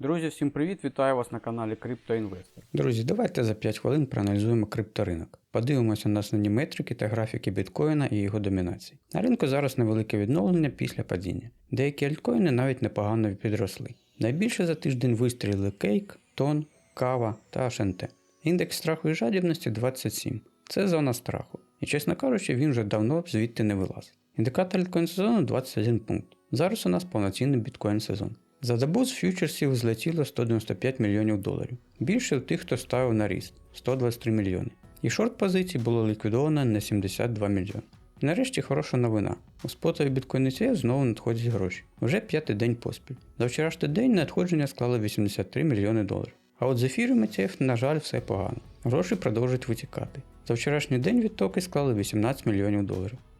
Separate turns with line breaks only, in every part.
Друзі, всім привіт! Вітаю вас на каналі CryptoInvestor.
Друзі, давайте за 5 хвилин проаналізуємо крипторинок. Подивимося на основні метрики та графіки біткоїна і його домінації. На ринку зараз невелике відновлення після падіння. Деякі альткоїни навіть непогано підросли. Найбільше за тиждень вистрілили Кейк, Тон, Кава та HNT. Індекс страху і жадібності 27. Це зона страху. І чесно кажучи, він вже давно звідти не вилазить. Індикатор альткоін сезону 21 пункт. Зараз у нас повноцінний біткоін сезон. За добу з фьючерсів злетіло 195 мільйонів доларів. Більше у тих, хто ставив на ріст 123 мільйони. І шорт позицій було ліквідовано на 72 мільйони. Нарешті хороша новина. У спотові біткоін знову надходять гроші. Вже п'ятий день поспіль. За вчорашній день надходження склали 83 мільйони доларів. А от з ефіром ETF, на жаль, все погано. Гроші продовжують витікати. За вчорашній день відтоки склали 18 мільйонів доларів.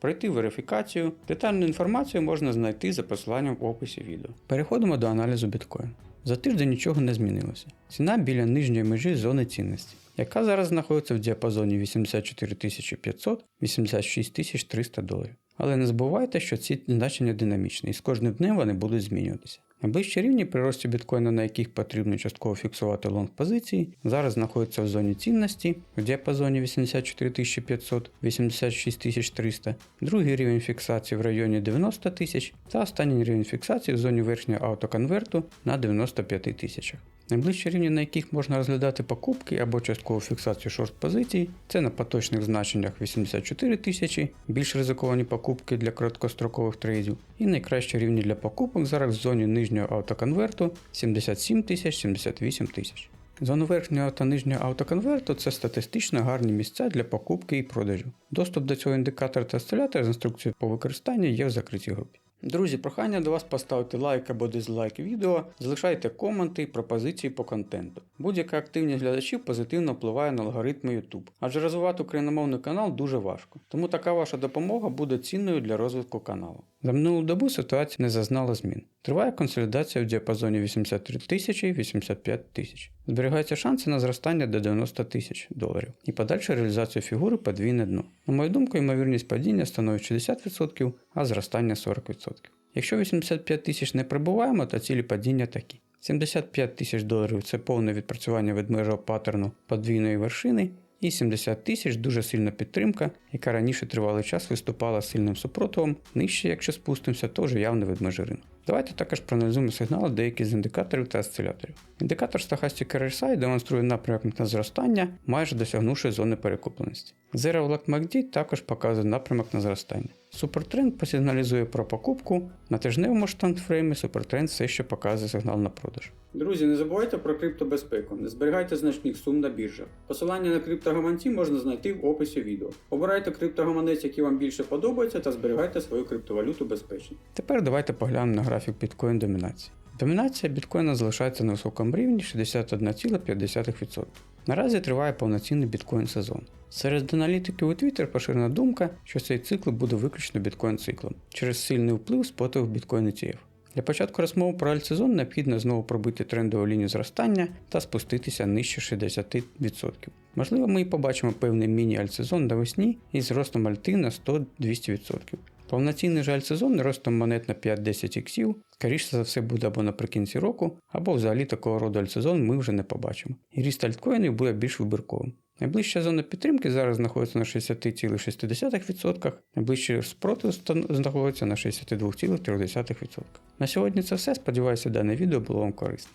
пройти верифікацію. Детальну інформацію можна знайти за посиланням в описі відео. Переходимо до аналізу біткоїну. За тиждень нічого не змінилося. Ціна біля нижньої межі зони цінності, яка зараз знаходиться в діапазоні 84 500 86 300 доларів. Але не забувайте, що ці значення динамічні і з кожним днем вони будуть змінюватися. Найближчі рівні при рості біткоїна, на яких потрібно частково фіксувати лонг позиції, зараз знаходяться в зоні цінності в діапазоні 84 500 86 300, другий рівень фіксації в районі 90 тисяч та останній рівень фіксації в зоні верхнього автоконверту на 95 тисячах. Найближчі рівні, на яких можна розглядати покупки або часткову фіксацію шорт позицій, це на поточних значеннях 84 тисячі, більш ризиковані покупки для короткострокових трейдів, і найкращі рівні для покупок зараз в зоні нижнього автоконверту 77 тисяч 78 тисяч. Зону верхнього та нижнього автоконверту це статистично гарні місця для покупки і продажу. Доступ до цього індикатора та осцилятора з інструкцією по використанню є в закритій групі. Друзі, прохання до вас поставити лайк або дизлайк відео, залишайте коменти і пропозиції по контенту. Будь-яка активність глядачів позитивно впливає на алгоритми YouTube, адже розвивати україномовний канал дуже важко, тому така ваша допомога буде цінною для розвитку каналу. За минулу добу ситуація не зазнала змін. Триває консолідація в діапазоні 83 тисячі 85 тисяч. Зберігаються шанси на зростання до 90 тисяч доларів і подальшу реалізацію фігури подвійне дно. На мою думку, ймовірність падіння становить 60%, а зростання 40%. Якщо 85 тисяч не прибуваємо, то цілі падіння такі. 75 тисяч доларів це повне відпрацювання ведмежого паттерну подвійної вершини, і 70 тисяч дуже сильна підтримка, яка раніше тривалий час виступала сильним супротивом, нижче, якщо спустимося, то вже явно ведмежий ринок. Давайте також проаналізуємо сигнали деяких з індикаторів та осциляторів. Індикатор Stochastic RSI демонструє напрямок на зростання, майже досягнувши зони перекупленості. Zero Black MACD також показує напрямок на зростання. Супертренд посигналізує про покупку, на тижневому ж таймфреймі супертренд все ще показує сигнал на продаж. Друзі, не забувайте про криптобезпеку, не зберігайте значних сум на біржах. Посилання на криптогаманці можна знайти в описі відео. Обирайте криптогаманець, який вам більше подобається, та зберігайте свою криптовалюту безпечно. Тепер давайте поглянемо на графік біткоін домінації. Домінація біткоїна залишається на високому рівні 61,5%. Наразі триває повноцінний біткоін сезон. Серед аналітиків у Twitter поширена думка, що цей цикл буде виключно біткоін циклом через сильний вплив спотових біткоін ETF. Для початку розмови про альтсезон необхідно знову пробити трендову лінію зростання та спуститися нижче 60%. Можливо, ми і побачимо певний міні-альтсезон навесні із ростом альти на 100-200%. Повноцінний же альтсезон ростом монет на 5-10 іксів, скоріше за все буде або наприкінці року, або взагалі такого роду альтсезон ми вже не побачимо. І ріст альткоїнів буде більш вибірковим. Найближча зона підтримки зараз знаходиться на 60,6%, найближчий спротив знаходиться на 62,3%. На сьогодні це все. Сподіваюся, дане відео було вам корисним.